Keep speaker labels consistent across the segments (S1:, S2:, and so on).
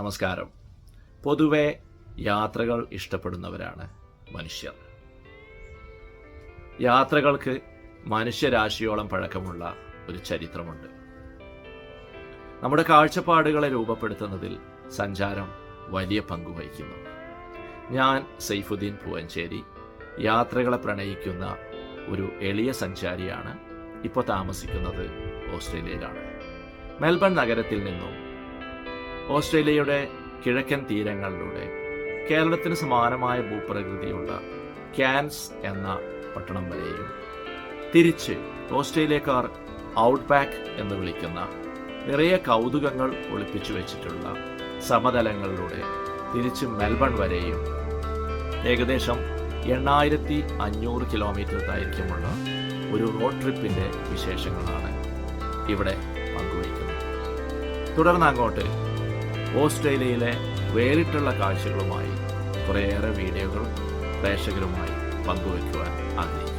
S1: നമസ്കാരം. പൊതുവെ യാത്രകൾ ഇഷ്ടപ്പെടുന്നവരാണ് മനുഷ്യർ. യാത്രകൾക്ക് മനുഷ്യരാശിയോളം പഴക്കമുള്ള ഒരു ചരിത്രമുണ്ട്. നമ്മുടെ കാഴ്ചപ്പാടുകളെ രൂപപ്പെടുത്തുന്നതിൽ സഞ്ചാരം വലിയ പങ്ക് വഹിക്കുന്നു. ഞാൻ സൈഫുദ്ദീൻ പൂവഞ്ചേരി യാത്രകളെ പ്രണയിക്കുന്ന ഒരു എളിയ സഞ്ചാരിയാണ് ഇപ്പോൾ താമസിക്കുന്നത് ഓസ്ട്രേലിയയിലാണ്. മെൽബൺ നഗരത്തിൽ നിന്നും ഓസ്ട്രേലിയയുടെ കിഴക്കൻ തീരങ്ങളിലൂടെ കേരളത്തിന് സമാനമായ ഭൂപ്രകൃതിയുള്ള ക്യാൻസ് എന്ന പട്ടണം വരെയും തിരിച്ച് ഓസ്ട്രേലിയക്കാർ ഔട്ട്ബാക്ക് എന്ന് വിളിക്കുന്ന നിറയെ കൗതുകങ്ങൾ ഒളിപ്പിച്ചു വെച്ചിട്ടുള്ള സമതലങ്ങളിലൂടെ തിരിച്ച് മെൽബൺ വരെയും ഏകദേശം എണ്ണായിരത്തി അഞ്ഞൂറ് കിലോമീറ്റർ ദൈർഘ്യമുള്ള ഒരു റോഡ് ട്രിപ്പിന്റെ വിശേഷങ്ങളാണ് ഇവിടെ പങ്കുവയ്ക്കുന്നത്. തുടർന്ന് അങ്ങോട്ട് ഓസ്ട്രേലിയയിലെ വേറിട്ടുള്ള കാഴ്ചകളുമായി കുറേയേറെ വീഡിയോകൾ പ്രേക്ഷകരുമായി പങ്കുവയ്ക്കുവാൻ ആഗ്രഹിക്കുന്നു.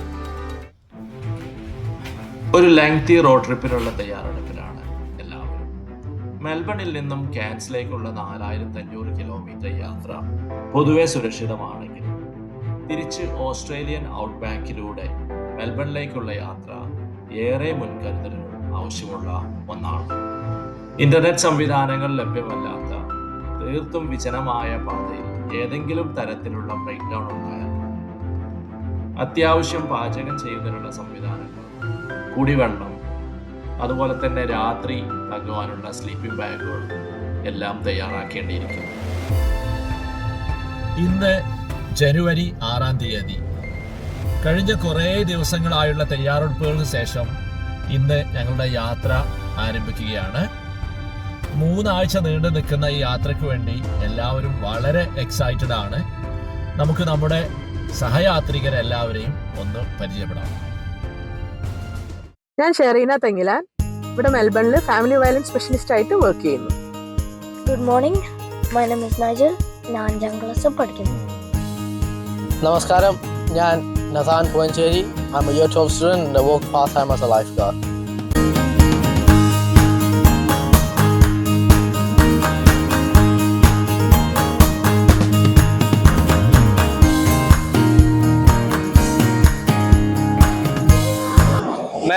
S1: ഒരു ലെങ്തി റോഡ് ട്രിപ്പിനുള്ള തയ്യാറെടുപ്പിലാണ് എല്ലാവരും. മെൽബണിൽ നിന്നും ക്യാൻസിലേക്കുള്ള നാലായിരത്തി അഞ്ഞൂറ് കിലോമീറ്റർ യാത്ര പൊതുവെ സുരക്ഷിതമാണെങ്കിൽ തിരിച്ച് ഓസ്ട്രേലിയൻ ഔട്ട്ബാക്കിലൂടെ മെൽബണിലേക്കുള്ള യാത്ര ഏറെ മുൻകരുതലുകൾ ആവശ്യമുള്ള ഒന്നാണ്. ഇന്റർനെറ്റ് സംവിധാനങ്ങൾ ലഭ്യമല്ലാത്ത തീർത്തും വിജനമായ പാതയിൽ ഏതെങ്കിലും തരത്തിലുള്ള ബ്രേക്ക് ഡൗൺ ഉണ്ടായാൽ അത്യാവശ്യം പാചകം ചെയ്യുന്നതിനുള്ള സംവിധാനങ്ങൾ കുടിവെള്ളം അതുപോലെ തന്നെ രാത്രി തങ്ങുവാനുള്ള സ്ലീപ്പിംഗ് ബാഗുകൾ എല്ലാം തയ്യാറാക്കേണ്ടിയിരിക്കുന്നു.
S2: ഇന്ന് ജനുവരി ആറാം തീയതി. കഴിഞ്ഞ കുറേ ദിവസങ്ങളായുള്ള തയ്യാറെടുപ്പുകൾക്ക് ശേഷം ഇന്ന് ഞങ്ങളുടെ യാത്ര ആരംഭിക്കുകയാണ്. മൂന്നാഴ്ച നീണ്ടു നിൽക്കുന്ന ഈ യാത്രയ്ക്ക് വേണ്ടി എല്ലാവരും വളരെ എക്സൈറ്റഡ് ആണ്. നമുക്ക് നമ്മുടെ സഹയാത്രികരെല്ലാവരെയും ഒന്ന് പരിചയപ്പെടാം.
S3: ഞാൻ ഷെറീന തെങ്ങിലാൻ ഇവിടെ മെൽബണിൽ ഫാമിലി വയലൻസ് സ്പെഷ്യലിസ്റ്റ് ആയിട്ട് വർക്ക് ചെയ്യുന്നു.
S4: Good morning my name is Nigel ഞാൻ അഞ്ചാം ക്ലാസ് പഠിക്കുന്നു.
S5: നമസ്കാരം. ഞാൻ Nathan Poovancheri. I'm a year 12 student work pass I am as a life lifeguard.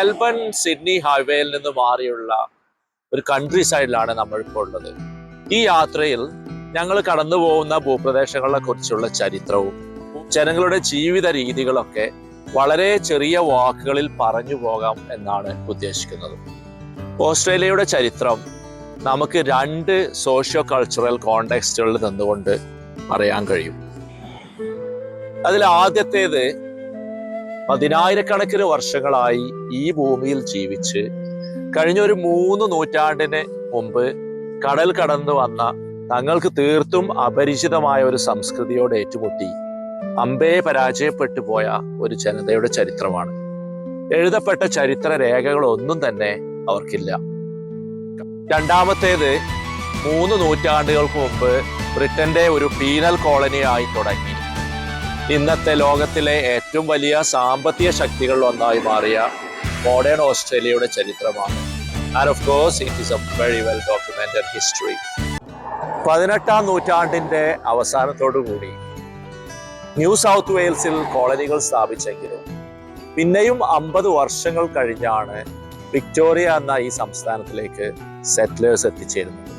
S2: Melbourne Sydney ഹൈവേയിൽ നിന്ന് മാറിയുള്ള ഒരു കൺട്രി സൈഡിലാണ് നമ്മൾ ഇപ്പോൾ ഉള്ളത്. ഈ യാത്രയിൽ ഞങ്ങൾ കടന്നു പോകുന്ന ഭൂപ്രദേശങ്ങളെ കുറിച്ചുള്ള ചരിത്രവും ജനങ്ങളുടെ ജീവിത രീതികളൊക്കെ വളരെ ചെറിയ വാക്കുകളിൽ പറഞ്ഞു പോകാം എന്നാണ് ഉദ്ദേശിക്കുന്നത്. ഓസ്ട്രേലിയയുടെ ചരിത്രം നമുക്ക് രണ്ട് സോഷ്യോ കൾച്ചറൽ കോണ്ടെക്സ്റ്റുകളിൽ നിന്നുകൊണ്ട് അറിയാൻ കഴിയും. അതിൽ ആദ്യത്തേത് പതിനായിരക്കണക്കിന് വർഷങ്ങളായി ഈ ഭൂമിയിൽ ജീവിച്ച് കഴിഞ്ഞ ഒരു മൂന്ന് നൂറ്റാണ്ടിന് മുമ്പ് കടൽ കടന്നു വന്ന തങ്ങൾക്ക് തീർത്തും അപരിചിതമായ ഒരു സംസ്കൃതിയോട് ഏറ്റുമുട്ടി അമ്പയെ പരാജയപ്പെട്ടു പോയ ഒരു ജനതയുടെ ചരിത്രമാണ്. എഴുതപ്പെട്ട ചരിത്ര രേഖകളൊന്നും തന്നെ അവർക്കില്ല. രണ്ടാമത്തേത് മൂന്ന് നൂറ്റാണ്ടുകൾക്ക് മുമ്പ് ബ്രിട്ടന്റെ ഒരു പീനൽ കോളനിയായി തുടങ്ങി. ഇന്നത്തെ ലോകത്തിലെ ഏറ്റവും വലിയ സാമ്പത്തിക ശക്തികളിൽ ഒന്നായി മാറിയ മോഡേൺ ഓസ്ട്രേലിയയുടെ ചരിത്രമാണ്. And of course it is a very well documented history പതിനെട്ടാം നൂറ്റാണ്ടിന്റെ കൂടി ന്യൂ സൗത്ത് വെയിൽസിൽ കോളനികൾ സ്ഥാപിച്ചെങ്കിലും പിന്നെയും അമ്പത് വർഷങ്ങൾ കഴിഞ്ഞാണ് വിക്ടോറിയ എന്ന ഈ സംസ്ഥാനത്തിലേക്ക് സെറ്റിലേഴ്സ് എത്തിച്ചേരുന്നത്.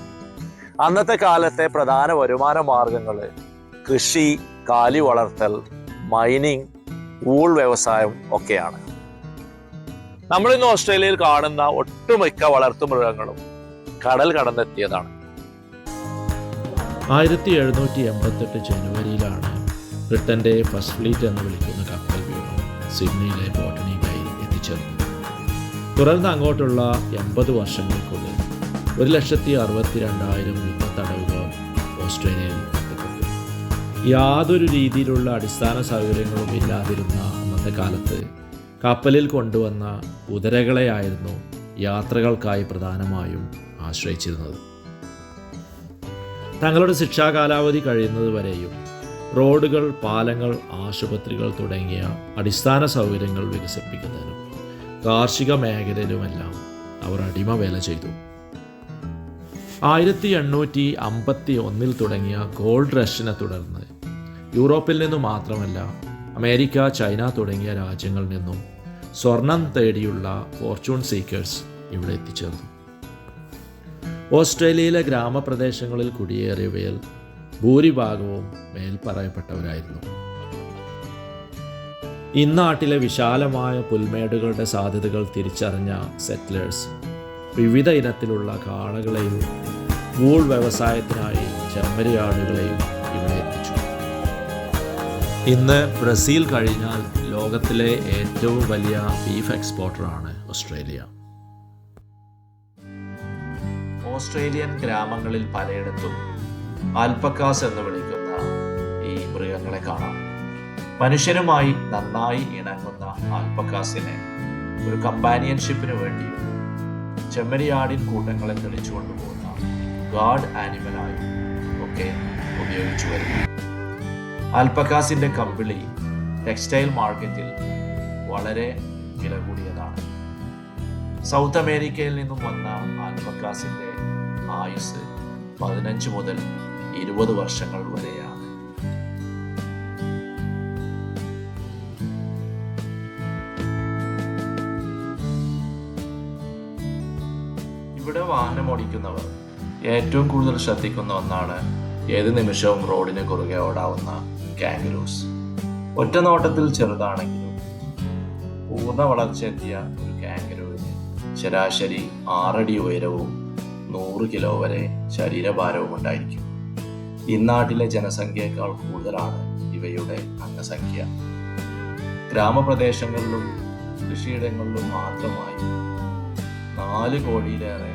S2: അന്നത്തെ കാലത്തെ പ്രധാന വരുമാന മാർഗങ്ങൾ കൃഷി കാലി വളർത്തൽ മൈനിങ് ഊൾ വ്യവസായം ഒക്കെയാണ്. നമ്മൾ ഇന്ന് ഓസ്ട്രേലിയയിൽ കാണുന്ന ഒട്ടുമിക്ക വളർത്തുമൃഗങ്ങളും കടൽ കടന്നെത്തിയതാണ്.
S1: ആയിരത്തി എഴുന്നൂറ്റി എൺപത്തെട്ട് ജനുവരിയിലാണ് ബ്രിട്ടന്റെ ഫസ്റ്റ് ഫ്ലീറ്റ് എന്ന് വിളിക്കുന്ന കപ്പൽ വ്യൂഹം സിഡ്നിയിലെ ബോട്ടണി ബൈ എത്തിച്ചേർന്നത്. തുടർന്ന് അങ്ങോട്ടുള്ള എൺപത് വർഷങ്ങൾക്കുള്ളിൽ ഒരു ലക്ഷത്തി അറുപത്തി രണ്ടായിരം യുദ്ധത്തടവുകാർ ഓസ്ട്രേലിയയിൽ എത്തപ്പെട്ടു യാതൊരു രീതിയിലുള്ള അടിസ്ഥാന സൗകര്യങ്ങളും ഇല്ലാതിരുന്ന അന്നത്തെ കാലത്ത് കപ്പലിൽ കൊണ്ടുവന്ന കുതിരകളെയായിരുന്നു യാത്രകൾക്കായി പ്രധാനമായും ആശ്രയിച്ചിരുന്നത്. തങ്ങളുടെ ശിക്ഷാ കാലാവധി കഴിയുന്നത് വരെയും റോഡുകൾ പാലങ്ങൾ ആശുപത്രികൾ തുടങ്ങിയ അടിസ്ഥാന സൗകര്യങ്ങൾ വികസിപ്പിക്കുന്നതിനും കാർഷിക മേഖലയിലുമെല്ലാം അവർ അടിമ വേല ചെയ്തു. ആയിരത്തി എണ്ണൂറ്റി അമ്പത്തി ഒന്നിൽ തുടങ്ങിയ ഗോൾഡ് റഷിനെ തുടർന്ന് യൂറോപ്പിൽ നിന്നു മാത്രമല്ല അമേരിക്ക ചൈന തുടങ്ങിയ രാജ്യങ്ങളിൽ നിന്നും സ്വർണം തേടിയുള്ള ഫോർച്യൂൺ സീക്കേഴ്സ് ഇവിടെ എത്തിച്ചേർന്നു. ഓസ്ട്രേലിയയിലെ ഗ്രാമപ്രദേശങ്ങളിൽ കുടിയേറിയവയിൽ ഭൂരിഭാഗവും മേൽപ്പറയപ്പെട്ടവരായിരുന്നു. ഇന്നാട്ടിലെ വിശാലമായ പുൽമേടുകളുടെ സാധ്യതകൾ തിരിച്ചറിഞ്ഞ സെറ്റിലേഴ്സ് വിവിധ ഇനത്തിലുള്ള കാളകളെയും വൂൾ വ്യവസായത്തിനായി ചെമ്മരിയാടുകളെയും ഇന്ന് ബ്രസീൽ കഴിഞ്ഞാൽ ലോകത്തിലെ ഏറ്റവും വലിയ ബീഫ് എക്സ്പോർട്ടറാണ് ഓസ്ട്രേലിയ. ഓസ്ട്രേലിയൻ ഗ്രാമങ്ങളിൽ പലയിടത്തും ആൽപ്പക്കാസ് എന്ന് വിളിക്കുന്ന ഈ മൃഗങ്ങളെ കാണാം. മനുഷ്യരുമായി നന്നായി ഇണങ്ങുന്ന ആൽപ്പക്കാസിനെ ഒരു കമ്പാനിയൻഷിപ്പിന് വേണ്ടി ചെമ്മരിയാടിൻ കൂട്ടങ്ങളെ തെളിച്ചുകൊണ്ടുപോകുന്ന ഗാർഡ് ആനിമലായും ഒക്കെ ഉപയോഗിച്ചു വരുന്നു. ആൽപ്പക്കാസിന്റെ കമ്പിളി ടെക്സ്റ്റൈൽ മാർക്കറ്റിൽ വളരെ വില കൂടിയതാണ് സൗത്ത് അമേരിക്കയിൽ നിന്നും വന്ന ആൽപ്പക്കാസിന്റെ ആയുസ് പതിനഞ്ച് മുതൽ ഇരുപത് വർഷങ്ങൾ വരെയാണ്. ഇവിടെ വാഹനം ഓടിക്കുന്നവർ ഏറ്റവും കൂടുതൽ ശ്രദ്ധിക്കുന്ന ഒന്നാണ് ഏത് നിമിഷവും റോഡിന് കുറുകെ ഓടാവുന്ന കാങ്കരൂസ് ഒറ്റ നോട്ടത്തിൽ ചെറുതാണെങ്കിലും പൂർണ വളർച്ചയെത്തിയ ഒരു കാങ്കരൂവിന് ശരാശരി ആറടി ഉയരവും നൂറ് കിലോ വരെ ശരീരഭാരവും ഉണ്ടായിരിക്കും. ഇന്നാട്ടിലെ ജനസംഖ്യയേക്കാൾ കൂടുതലാണ് ഇവയുടെ അംഗസംഖ്യ. ഗ്രാമപ്രദേശങ്ങളിലും കൃഷിയിടങ്ങളിലും മാത്രമായി നാല് കോടിയിലേറെ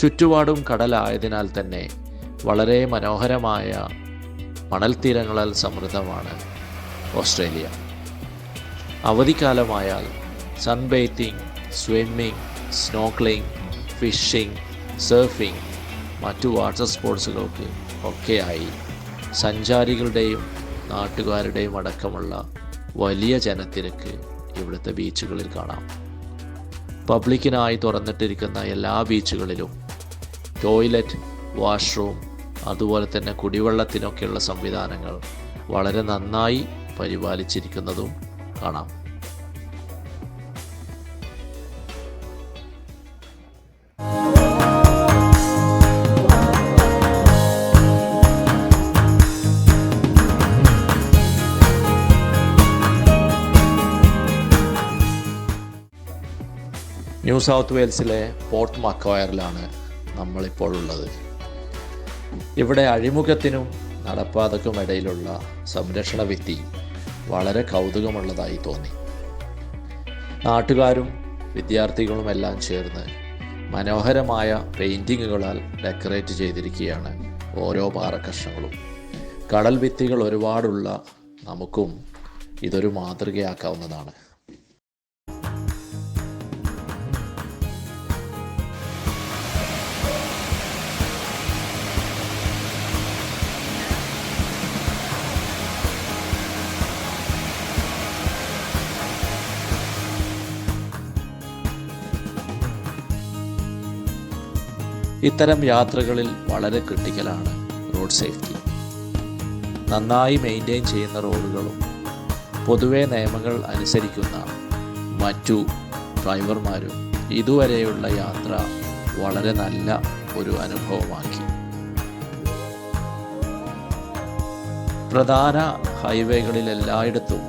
S1: ചുറ്റുപാടും കടലായതിനാൽ തന്നെ വളരെ മനോഹരമായ മണൽത്തീരങ്ങളാൽ സമൃദ്ധമാണ് Australia. അവധിക്കാലമായാൽ sunbathing swimming snorkelling fishing surfing മറ്റു വാട്ടർ സ്പോർട്സുകൾക്ക് ഒക്കെയായി സഞ്ചാരികളുടെയും നാട്ടുകാരുടെയും അടക്കമുള്ള വലിയ ജനത്തിരക്ക് ഇവിടുത്തെ ബീച്ചുകളിൽ കാണാം. പബ്ലിക്കിനായി തുറന്നിട്ടിരിക്കുന്ന എല്ലാ ബീച്ചുകളിലും ടോയ്ലറ്റ് വാഷ്റൂം അതുപോലെ തന്നെ കുടിവെള്ളത്തിനൊക്കെയുള്ള സംവിധാനങ്ങൾ വളരെ നന്നായി പരിപാലിച്ചിരിക്കുന്നതും കാണാം. ന്യൂ സൗത്ത് വെയിൽസിലെ പോർട്ട് മക്കോയറിലാണ് നമ്മളിപ്പോൾ ഉള്ളത് ഇവിടെ അഴിമുഖത്തിനും നടപ്പാതക്കും ഇടയിലുള്ള സംരക്ഷണ ഭിത്തി വളരെ കൗതുകമുള്ളതായി തോന്നി. നാട്ടുകാരും വിദ്യാർത്ഥികളുമെല്ലാം ചേർന്ന് മനോഹരമായ പെയിന്റിങ്ങുകളാൽ ഡെക്കറേറ്റ് ചെയ്തിരിക്കുകയാണ് ഓരോ പാറക്കഷ്ണങ്ങളും. കടൽ ഭിത്തികൾ ഒരുപാടുള്ള നമുക്കും ഇതൊരു മാതൃകയാക്കാവുന്നതാണ്. ഇത്തരം യാത്രകളിൽ വളരെ ക്രിട്ടിക്കലാണ് റോഡ് സേഫ്റ്റി. നന്നായി മെയിന്റെയിൻ ചെയ്യുന്ന റോഡുകളും പൊതുവെ നിയമങ്ങൾ അനുസരിക്കുന്ന മറ്റു ഡ്രൈവർമാരും ഇതുവരെയുള്ള യാത്ര വളരെ നല്ല ഒരു അനുഭവമാക്കി. പ്രധാന ഹൈവേകളിൽ എല്ലായിടത്തും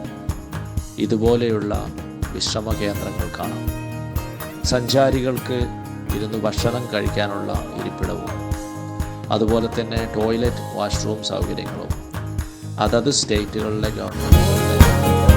S1: ഇതുപോലെയുള്ള വിശ്രമ കേന്ദ്രങ്ങൾ കാണാം. സഞ്ചാരികൾക്ക് ഇരുന്ന് ഭക്ഷണം കഴിക്കാനുള്ള ഇരിപ്പിടവും. അതുപോലെ തന്നെ ടോയ്ലറ്റ് വാഷ്റൂം സൗകര്യങ്ങളും. അതത് സ്റ്റേറ്റുകളിലെ ഗവൺമെന്റുകളുടെ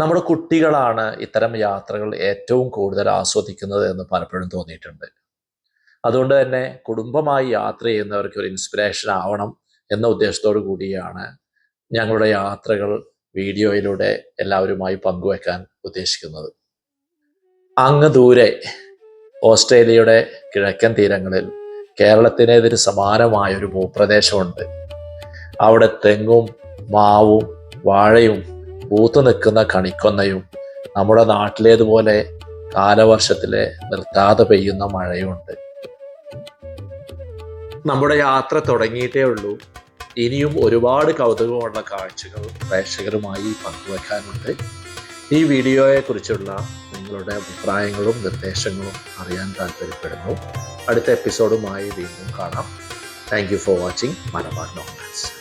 S1: നമ്മുടെ കുട്ടികളാണ് ഇത്തരം യാത്രകൾ ഏറ്റവും കൂടുതൽ ആസ്വദിക്കുന്നത് എന്ന് പലപ്പോഴും തോന്നിയിട്ടുണ്ട്. അതുകൊണ്ട് തന്നെ കുടുംബമായി യാത്ര ചെയ്യുന്നവർക്ക് ഒരു ഇൻസ്പിറേഷൻ ആവണം എന്ന ഉദ്ദേശത്തോടു കൂടിയാണ് ഞങ്ങളുടെ യാത്രകൾ വീഡിയോയിലൂടെ എല്ലാവരുമായി പങ്കുവെക്കാൻ ഉദ്ദേശിക്കുന്നത്. അങ്ങ് ദൂരെ ഓസ്ട്രേലിയയുടെ കിഴക്കൻ തീരങ്ങളിൽ കേരളത്തിനെതിരെ സമാനമായ ഒരു ഭൂപ്രദേശമുണ്ട്. അവിടെ തെങ്ങും മാവും വാഴയും പൂത്തു നിൽക്കുന്ന കണിക്കൊന്നയും നമ്മുടെ നാട്ടിലേതുപോലെ കാലവർഷത്തിലെ നിർത്താതെ പെയ്യുന്ന മഴയുമുണ്ട് നമ്മുടെ യാത്ര തുടങ്ങിയിട്ടേ ഉള്ളൂ. ഇനിയും ഒരുപാട് കൗതുകമുള്ള കാഴ്ചകൾ പ്രേക്ഷകരുമായി പങ്കുവെക്കാനുണ്ട്. ഈ വീഡിയോയെക്കുറിച്ചുള്ള നിങ്ങളുടെ അഭിപ്രായങ്ങളും നിർദ്ദേശങ്ങളും അറിയാൻ താല്പര്യപ്പെടുന്നു. അടുത്ത എപ്പിസോഡുമായി വീണ്ടും കാണാം. Thank you for watching Malabar novels